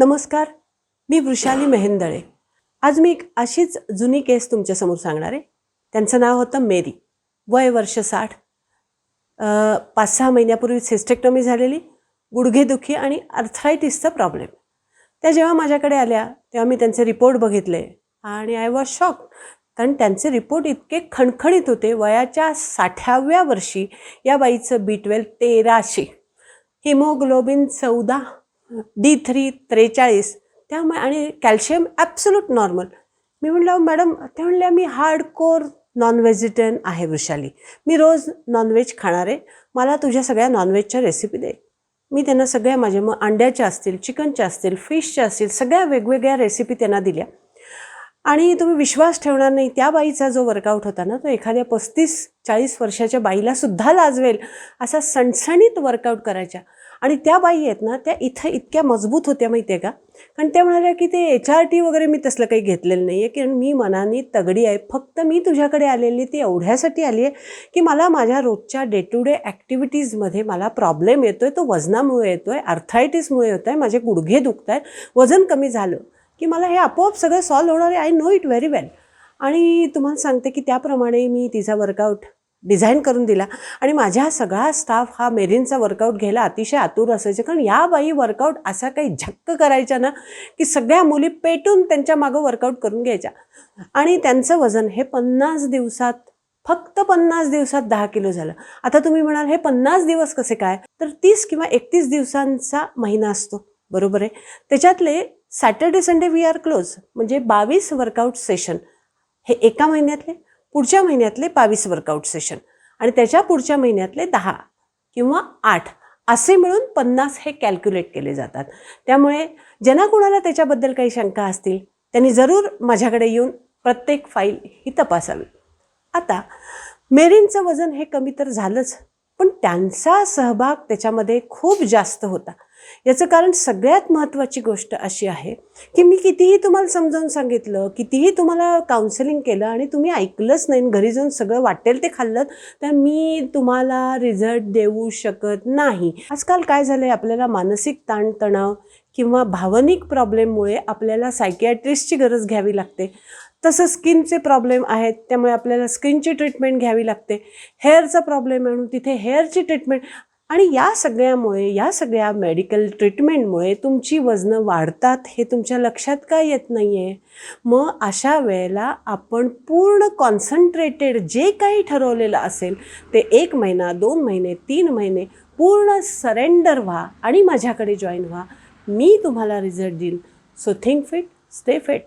नमस्कार मी वृषाली मेहेंदळे. आज मी एक अशीच जुनी केस तुमच्यासमोर सांगणार आहे. त्यांचं नाव होतं मेरी. वय वर्ष साठ. पाच सहा महिन्यापूर्वी सिस्टेक्टॉमी झालेली गुडघेदुखी आणि अर्थरायटिसचा प्रॉब्लेम. त्या जेव्हा माझ्याकडे आल्या तेव्हा मी त्यांचे रिपोर्ट बघितले आणि आय वॉज शॉक कारण त्यांचे रिपोर्ट इतके खणखणीत होते वयाच्या साठाव्या वर्षी या बाईचं बी ट्वेल्व तेराशे. हिमोग्लोबिन चौदा. डी थ्री त्रेचाळीस त्यामुळे आणि कॅल्शियम ॲब्सोल्यूट नॉर्मल मी म्हणलं मॅडम त्या म्हणल्या मी हार्डकोर नॉन व्हेजिटेरियन आहे वृषाली. मी रोज नॉनव्हेज खाणार आहे. मला तुझ्या सगळ्या नॉनव्हेजच्या रेसिपी दे. मी त्यांना सगळ्या माझ्या मग अंड्याच्या असतील चिकनच्या असतील फिशच्या असतील सगळ्या वेगवेगळ्या रेसिपी त्यांना दिल्या. आणि तुम्ही विश्वास ठेवणार नाही त्या बाईचा जो वर्कआउट होता ना तो एखाद्या पस्तीस चाळीस वर्षाच्या बाईला सुद्धा लाजवेल असा सणसणीत वर्कआउट करायच्या आणि त्या बाई आहेत ना त्या इथं इतक्या मजबूत होत्या माहिती आहे का? कारण त्या म्हणाल्या की ते एच आर टी वगैरे मी तसलं काही घेतलेलं नाही आहे कारण मी मनाने तगडी आहे. फक्त मी तुझ्याकडे आलेली ती एवढ्यासाठी आली आहे की मला माझ्या रोजच्या डे टू डे ॲक्टिव्हिटीजमध्ये मला प्रॉब्लेम येतो आहे तो वजनामुळे येतो आहे अर्थायटिसमुळे येतो आहे माझे गुडघे दुखत आहेत वजन कमी झालं. की मला हे आपोआप सगळं सॉल्व्ह होणार आहे. I know it very well आणि तुम्हाला सांगते की त्याप्रमाणे मी तिचा वर्कआउट डिझाईन करून दिला. आणि माझ्या सगळा स्टाफ हा मेरीनचा वर्कआउट घ्यायला अतिशय आतुर असायचे. कारण या बाई वर्कआउट असा काही झक्क करायच्या ना की सगळ्या मुली पेटून त्यांच्या मागं वर्कआउट करून घ्यायच्या. आणि त्यांचं वजन हे पन्नास दिवसात फक्त पन्नास दिवसात दहा किलो झालं. आता तुम्ही म्हणाल हे पन्नास दिवस कसे काय? तर तीस किंवा एकतीस दिवसांचा महिना असतो. बरोबर आहे? त्याच्यातले Saturday Sunday we are close म्हणजे बावीस वर्कआउट सेशन हे एका महिन्यातले पुढच्या महिन्यातले बावीस वर्कआउट सेशन आणि त्याच्या पुढच्या महिन्यातले दहा किंवा आठ असे मिळून पन्नास हे कॅल्क्युलेट केले जातात. त्यामुळे ज्यांना कोणाला त्याच्याबद्दल काही शंका असतील त्यांनी जरूर माझ्याकडे येऊन प्रत्येक फाईल ही तपासावी. आता मेरीनचं वजन हे कमी तर झालंच पण त्यांचा सहभाग त्याच्यामध्ये खूप जास्त होता. याचं कारण सगळ्यात महत्त्वाची गोष्ट अशी आहे की मी कितीही तुम्हाला समजावून सांगितलं कितीही तुम्हाला काउन्सिलिंग केलं आणि तुम्ही ऐकलंच नाही घरी जाऊन सगळं वाटेल ते खाल्लं तर मी तुम्हाला रिझल्ट देऊ शकत नाही. आजकाल काय झालं आहे आपल्याला मानसिक ताणतणाव किंवा भावनिक प्रॉब्लेममुळे आपल्याला सायकियाट्रिस्टची गरज घ्यावी लागते. तसं स्किनचे प्रॉब्लेम आहेत त्यामुळे आपल्याला स्किनची ट्रीटमेंट घ्यावी लागते. हेअरचा प्रॉब्लेम आहे म्हणून तिथे हेअरची ट्रीटमेंट आणि या सगळ्यामुळे या सगळ्या मेडिकल ट्रीटमेंटमुळे तुमची वजनं वाढतात हे तुमच्या लक्षात का येत नाही आहे मग अशा वेळेला आपण पूर्ण कॉन्सन्ट्रेटेड जे काही ठरवलेलं असेल ते एक महिना दोन महिने तीन महिने पूर्ण सरेंडर व्हा आणि माझ्याकडे जॉईन व्हा. मी तुम्हाला रिझल्ट देईन so think fit stay fit